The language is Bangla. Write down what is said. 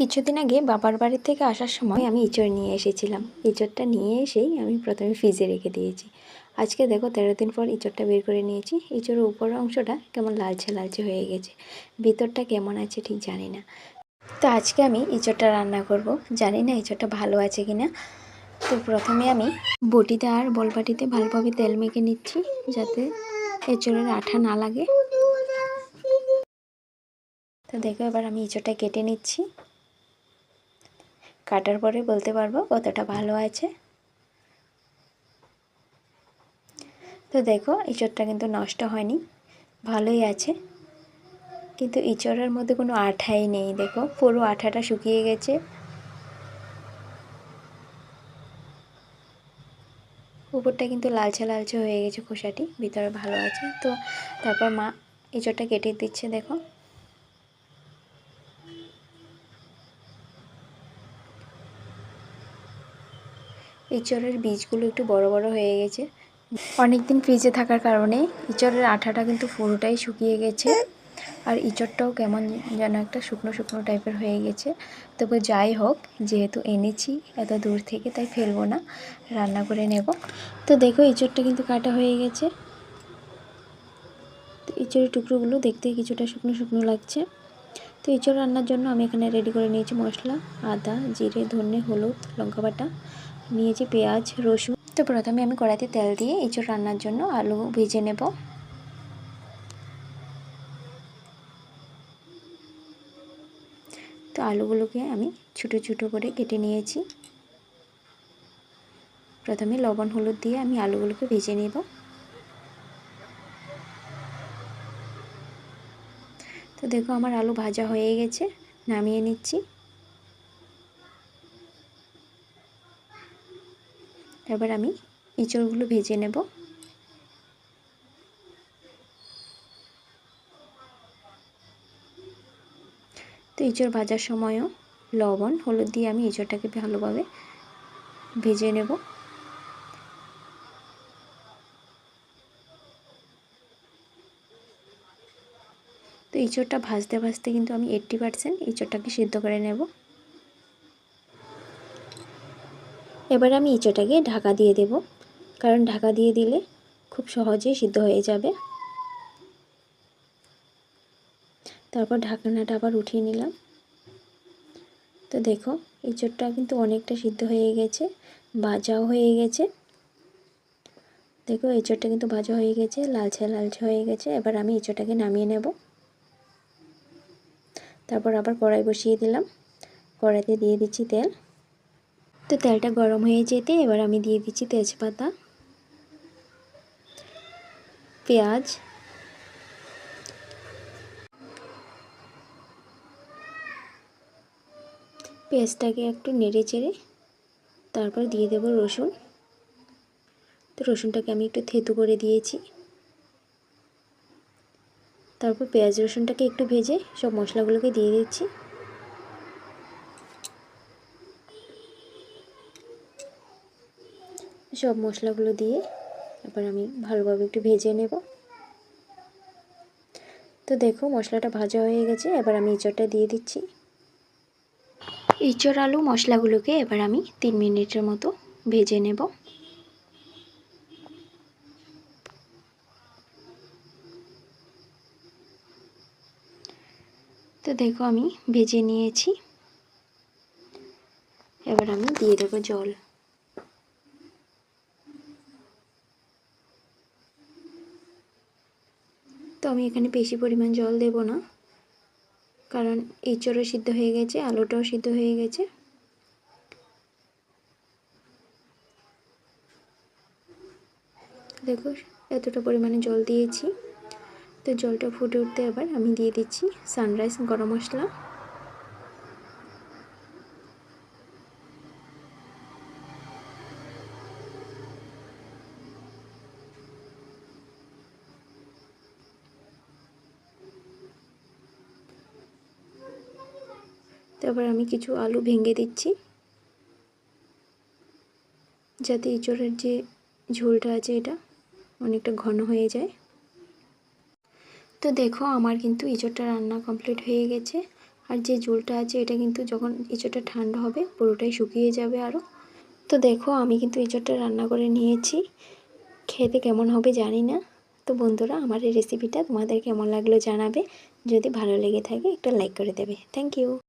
কিছুদিন আগে বাবার বাড়ি থেকে আসার সময় আমি ইঁচড় নিয়ে এসেছিলাম। ইঁচড়টা নিয়ে এসেই আমি প্রথমে ফ্রিজে রেখে দিয়েছি। আজকে দেখো তেরো দিন পর ইঁচড়টা বের করে নিয়েছি। ইঁচড়ের উপরের অংশটা কেমন লালচে লালচে হয়ে গেছে, ভিতরটা কেমন আছে ঠিক জানি না। তো আজকে আমি ইঁচড়টা রান্না করব। জানি না ইঁচড়টা ভালো আছে কি না তো প্রথমে আমি বটিতে আর বলবাটিতে ভালোভাবে তেল মেখে নিচ্ছি যাতে এঁচড়ের আঠা না লাগে। তো দেখো এবার আমি ইঁচড়টা কেটে নিচ্ছি। কাটার পরে বলতে পারব কতটা ভালো আছে। তো দেখো ইঁচড়টা কিন্তু নষ্ট হয়নি, ভালোই আছে। কিন্তু ইঁচড়ের মধ্যে কোনো আঠাই নেই, দেখো, পুরো আঠাটা শুকিয়ে গেছে। উপরটা কিন্তু লালচে লালচে হয়ে গেছে খোসাটি, ভিতরে ভালো আছে। তো তারপর মা ইঁচড়টা কেটে দিচ্ছে, দেখো। ইঁচড়ের বীজগুলো একটু বড় বড় হয়ে গেছে। অনেক দিন ফ্রিজে থাকার কারণে ইঁচড়ের আঠাটা কিন্তু পুরোটাই শুকিয়ে গেছে। আর ইঁচড়টাও কেমন যেন একটা শুকনো শুকনো টাইপের হয়ে গেছে। তবে যাই হোক, যেহেতু এনেছি, এত দূর থেকে তাই ফেলব না, রান্না করে নেব। তো দেখো ইঁচড়টা কিন্তু কাটা হয়ে গেছে। তো ইঁচড়ের টুকরোগুলো দেখতে কিছুটা শুকনো শুকনো লাগছে। তো ইঁচড় রান্নার জন্য আমি এখানে রেডি করে নিয়েছি মশলা, আদা, জিরে, ধনে, হলুদ, লঙ্কা বাটা। নিয়েছি পেঁয়াজ, রসুন। তো প্রথমে আমি কড়াইতে তেল দিয়ে এঁচড় রান্নার জন্য আলু ভেজে নেব। তো আলুগুলোকে আমি ছোটো ছোটো করে কেটে নিয়েছি। প্রথমে লবণ, হলুদ দিয়ে আমি আলুগুলোকে ভেজে নেব। তো দেখো আমার আলু ভাজা হয়ে গেছে, নামিয়ে নিচ্ছি। এবার আমি ইঁচড়গুলো ভেজে নেব। তো ইঁচড় ভাজার সময়ও লবণ, হলুদ দিয়ে আমি ইঁচড়টাকে ভালোভাবে ভেজে নেব। তো ইঁচড়টা ভাজতে ভাজতে কিন্তু আমি এইট্টি পারসেন্ট ইঁচড়টাকে সিদ্ধ করে নেব। এবার আমি ইঁচোটাকে ঢাকা দিয়ে দেব। কারণ ঢাকা দিয়ে দিলে খুব সহজেই সিদ্ধ হয়ে যাবে। তারপর ঢাকনাটা আবার উঠিয়ে নিলাম। তো দেখো, ইঁচড়টা কিন্তু অনেকটা সিদ্ধ হয়ে গেছে, ভাজাও হয়ে গেছে। দেখো, ইঁচড়টা কিন্তু ভাজা হয়ে গেছে, লালচে লালচে হয়ে গেছে। এবার আমি ইঁচড়টাকে নামিয়ে নেব। তারপর আবার কড়াই বসিয়ে দিলাম। কড়াইতে দিয়ে দিচ্ছি তেল। তো তেলটা গরম হয়ে যেতে এবার আমি দিয়ে দিচ্ছি তেজপাতা, পেঁয়াজ পেঁয়াজটাকে একটু নেড়ে চেড়ে তারপর দিয়ে দেব রসুন। তো রসুনটাকে আমি একটু থেতু করে দিয়েছি। তারপর পেঁয়াজ রসুনটাকে একটু ভেজে সব মশলাগুলোকে দিয়ে দিচ্ছি। সব মশলাগুলো দিয়ে এবার আমি ভালোভাবে একটু ভেজে নেব। তো দেখো মশলাটা ভাজা হয়ে গেছে, এবার আমি ইঁচড়টা দিয়ে দিচ্ছি। ইঁচড় আলু মশলাগুলোকে এবার আমি তিন মিনিটের মতো ভেজে নেব। তো দেখো আমি ভেজে নিয়েছি। এবার আমি দিয়ে দেবো জল। তো আমি এখানে বেশি পরিমাণ জল দেব না। কারণ এঁচড়ও সিদ্ধ হয়ে গেছে, আলুটাও সিদ্ধ হয়ে গেছে। দেখো, এতটা পরিমাণে জল দিয়েছি। তো জলটা ফুটে উঠতে আবার আমি দিয়ে দিচ্ছি সানরাইজ গরম মশলা। তারপর আমি কিছু আলু ভেঙে দিচ্ছি। যাতে ইঁচড়ের যে ঝোলটা আছে এটা অনেকটা ঘন হয়ে যায়। তো দেখো, আমার কিন্তু ইঁচড়টা রান্না কমপ্লিট হয়ে গেছে। আর যে ঝোলটা আছে এটা কিন্তু যখন ইঁচড়টা ঠান্ডা হবে, পুরোটাই শুকিয়ে যাবে আরও তো দেখো, আমি কিন্তু ইঁচড়টা রান্না করে নিয়েছি। খেতে কেমন হবে জানি না। তো বন্ধুরা, আমার এই রেসিপিটা তোমাদের কেমন লাগল জানাবে। যদি ভালো লেগে থাকে, একটা লাইক করে দেবে। Thank you